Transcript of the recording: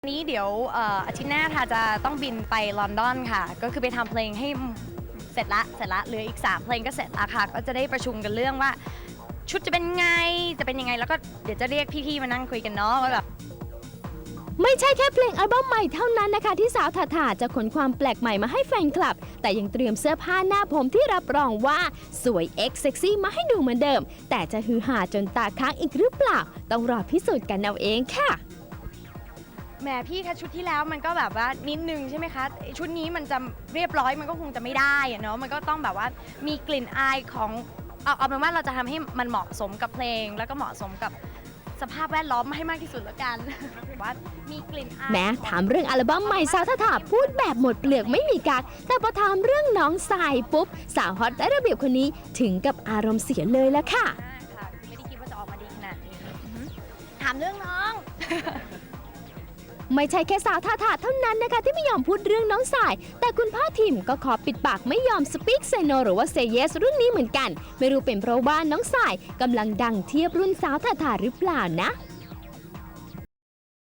วันนี้เดี๋ยวเอ่ออาทิตย์หน้าทาจะต้องบินไปลอนดอนค่ะ ก็คือไปทำเพลงให้เสร็จละเสร็จละเหลืออีก 3 เพลงก็เสร็จละค่ะ ก็จะได้ประชุมกันเรื่องว่า ชุดจะเป็นไงจะเป็นยังไง แล้วก็เดี๋ยวจะเรียกพี่ๆมานั่งคุยกันเนาะว่าแบบ ไม่ใช่แค่เพลงอัลบั้มใหม่เท่านั้นนะคะ ที่สาวถาถาจะขนความแปลกใหม่มาให้แฟนคลับ แต่ยังเตรียมเสื้อผ้าหน้าผมที่รับรองว่า สวยเอ็กซ์เซ็กซี่มาให้ดูเหมือนเดิม แต่จะฮือหาจนตาค้างอีกหรือเปล่า ต้องรอพิสูจน์กันเอาเองค่ะ แหมพี่คะชุดที่แล้วมันก็แบบว่านิดนึงใช่ไหมคะไอ้ชุดนี้มันจะเรียบร้อยมันก็คงจะไม่ได้อะเนาะมันก็ต้องแบบว่ามีกลิ่นอายของเอาเอาเป็นว่าเราจะทำให้มันเหมาะสมกับเพลง แล้วก็เหมาะสมกับสภาพแวดล้อมให้มากที่สุดแล้วกัน ว่ามีกลิ่นอายแม้ของถามเรื่องอัลบั้มใหม่สาวถาถาพูดแบบหมดเปลือกไม่มีกัก แต่พอถามเรื่องน้องสายปุ๊บ สาวฮอตและระเบียบคนนี้ถึงกับอารมณ์เสียเลยละค่ะ มากค่ะไม่ได้คิดว่าจะออกมาดีขนาดนี้อือหือถามเรื่องน้อง ไม่ใช่แค่สาวท่าทาเท่านั้นนะคะ ที่ไม่ยอมพูดเรื่องน้องสาย แต่คุณพ่อทิมก็ขอปิดปากไม่ยอมสปีกเซโนหรือว่าเซเยสรุ่นนี้เหมือนกัน ไม่รู้เป็นเพราะว่าน้องสายกำลังดังเทียบรุ่นสาวท่าทาหรือเปล่านะ